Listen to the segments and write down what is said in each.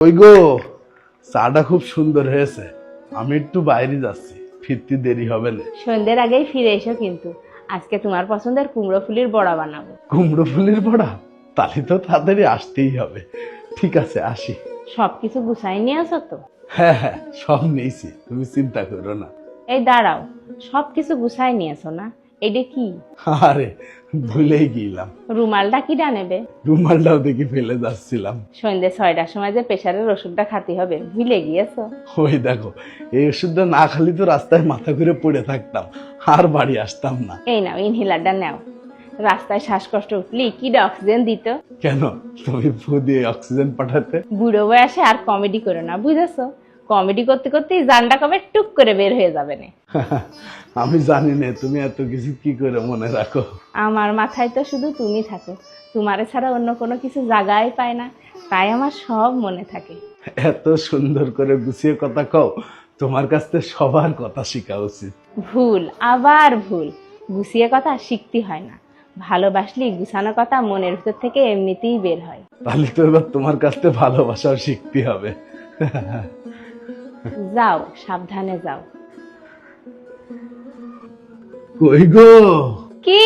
ওই গো চাটা খুব সুন্দর হয়েছে। আমি একটু বাইরে যাচ্ছি ফিরতে দেরি হবে না। সন্ধ্যের আগেই ফিরে এসো কিন্তু। আজকে তোমার পছন্দের কুমড়ো ফুলির বড়া বানাবো। কুমড়ো ফুলের বড়া? তাহলে তো তাড়াতাড়ি আসতেই হবে। ঠিক আছে আসি। সবকিছু গুছাই নিয়ে আসো তো? হ্যাঁ হ্যাঁ সব নিয়েছি। তুমি চিন্তা করো না। এই দাঁড়াও সবকিছু গুছাই নিয়ে আসো না? এটা কি? আরে ভুলেই গেলাম। রুমালটা কি নেবে? রুমালটাও দেখি ফেলে যাচ্ছিলাম। সন্ধ্যে ছয়টার সময় যে প্রেশারের ওষুধটা খাতে হবে ভুলে গিয়েছো? ওই দেখো এই ওষুধটা না খালি তো রাস্তায় মাথা ঘুরে পড়ে থাকতাম আর বাড়ি আসতাম না। এই নাও ইনহেলারটা নাও। রাস্তায় শ্বাসকষ্ট উঠলি কিটা অক্সিজেন দিত? কেন? তুমি ফু দিয়ে অক্সিজেন পাঠাতে? বুড়ো বয়সে আর কমেডি করো না বুঝেছ? কমেডি করতে করতেই জানটা কবে টুক করে বের হয়ে যাবে না। আমি জানি না তুমি এত কিছু কি করে মনে রাখো? আমার মাথায় তো শুধু তুমি থাকো। তোমারে ছাড়া অন্য কোনো কিছু জায়গায় পায় না। তাই আমার সব মনে থাকে। এত সুন্দর করে গুছিয়ে কথা কও তোমার কাছ থেকে সবার কথা শেখা উচিত। ভুল আবার ভুল। গুছিয়ে কথা শিখতে হয় না। ভালোবাসলি গুছানো কথা মনের ভিতর থেকে এমনিতেই বের হয়। তাহলে তো এবার তোমার কাছ থেকে ভালোবাসাও শিখতে হবে। যাও সাবধানে যাও। কই গো? কি?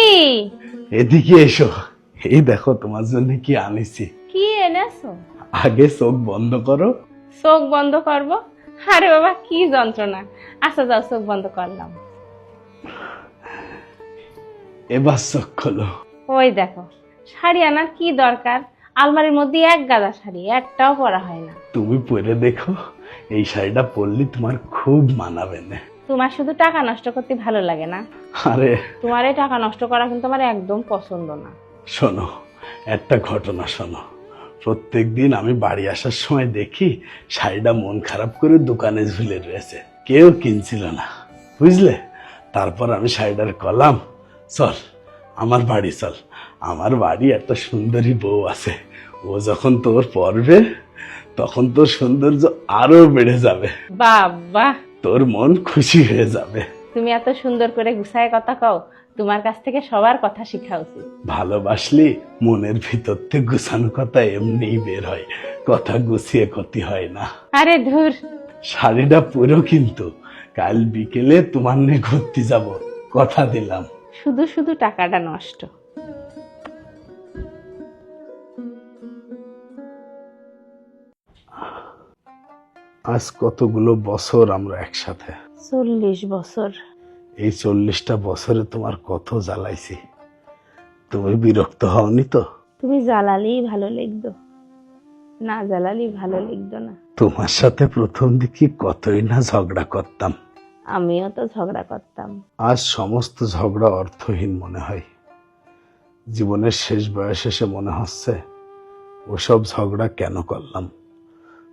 এদিকে এসো। এই দেখো তোমার জন্য কি আনিছি। কি এনেছো? আগে চোখ বন্ধ করো। চোখ বন্ধ করব? আরে বাবা কি যন্ত্রণা। আচ্ছা যাও চোখ বন্ধ করলাম। এবার চোখ খোলো। ওই দেখো শাড়ি আনার কি দরকার? আলমারির মধ্যে এক গাদা শাড়ি একটাও পরা হয় না। তুমি পরে দেখো। এই শাড়িটা পরলে তোমার খুব মানাবে না। তোমার শুধু টাকা নষ্ট করতে ভালো লাগে না। আরে। তোমার এই টাকা নষ্ট করা কিন্তু আমার একদম পছন্দ না। শোনো একটা ঘটনা শোনো। প্রত্যেক দিন আমি বাড়ি আসার সময় দেখি শাড়িটা মন খারাপ করে দোকানে ঝুলে রয়েছে। কেউ কিনছিল না। বুঝলে? তারপর আমি শাড়িটার কলাম চল আমার বাড়ি চল। আমার বাড়ি একটা সুন্দরী বউ আছে। ও যখন তোর পরবে তখন তোর সৌন্দর্য আরও বেড়ে যাবে। বাবা। তোর মন খুশি হয়ে যাবে। তুমি এত সুন্দর করে গুছায় কথা কও তোমার কাছ থেকে সবার কথা শেখা উচিত। ভালোবাসলি মনের ভিতর থেকে গুছানো কথা এমনিই বের হয়। কথা গুছিয়ে ক্ষতি হয় না। আরে ধুর। শাড়িটা পুরো কিন্তু। কাল বিকেলে তোমার নিয়ে ঘুরতে যাব। কথা দিলাম। শুধু শুধু টাকাটা নষ্ট। আজ কতগুলো বছর আমরা একসাথে? চল্লিশ বছর। এই চল্লিশটা বছরে তোমার কত জ্বালাইছি? তুমি বিরক্ত হওনি তো? তুমি জ্বালালেই ভালো লিখতো না জ্বালালেই ভালো লিখতো না। তোমার সাথে প্রথম দিকে কতই না ঝগড়া করতাম। আমিও তো ঝগড়া করতাম। আজ সমস্ত ঝগড়া অর্থহীন মনে হয়। জীবনের শেষ বয়সে এসে মনে হচ্ছে ওসব ঝগড়া কেন করলাম?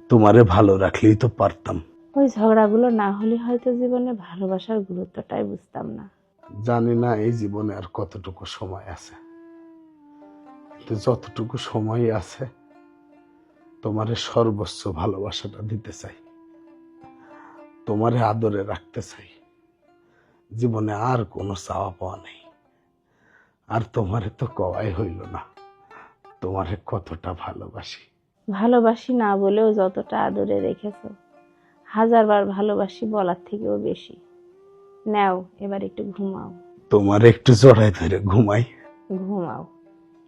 তোমারে ভালো রাখলেই তো পারতাম। ওই ঝগড়াগুলো না হলে হয়তো জীবনে ভালোবাসার গুরুত্বটাই বুঝতাম না। জানি না এই জীবনে আর কতটুকু সময় আছে। কিন্তু যতটুকু সময় আছে তোমারে সর্বোচ্চ ভালোবাসাটা দিতে চাই। তোমারে আদরে রাখতে চাই। জীবনে আর কোনো চাওয়া পাওয়া নেই। আর তোমারে তো কওয়াই হইল না তোমারে কতটা ভালোবাসি। ভালোবাসি না বলেও যতটা আদরে রেখেছো হাজারবার ভালোবাসি বলার থেকেও বেশি। নাও এবার একটু ঘুমাও। তোমার একটু জড়াই ধরে ঘুমাই। ঘুমাও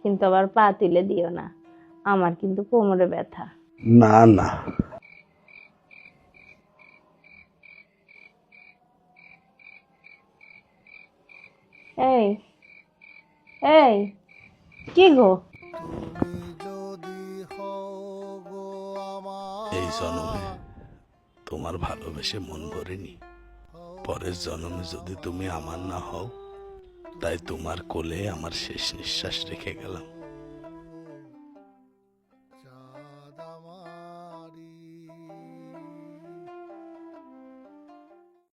কিন্তু আবার পা তুলে দিও না আমার কিন্তু কোমরে ব্যথা। না না। এই এই কি গো? জন্মে। তোমার ভালোবেসে মন ভরেনি। পরের জন্মে যদি তুমি আমার না হও, তাই তোমার কোলে আমার শেষ নিঃশ্বাস রেখে গেলাম।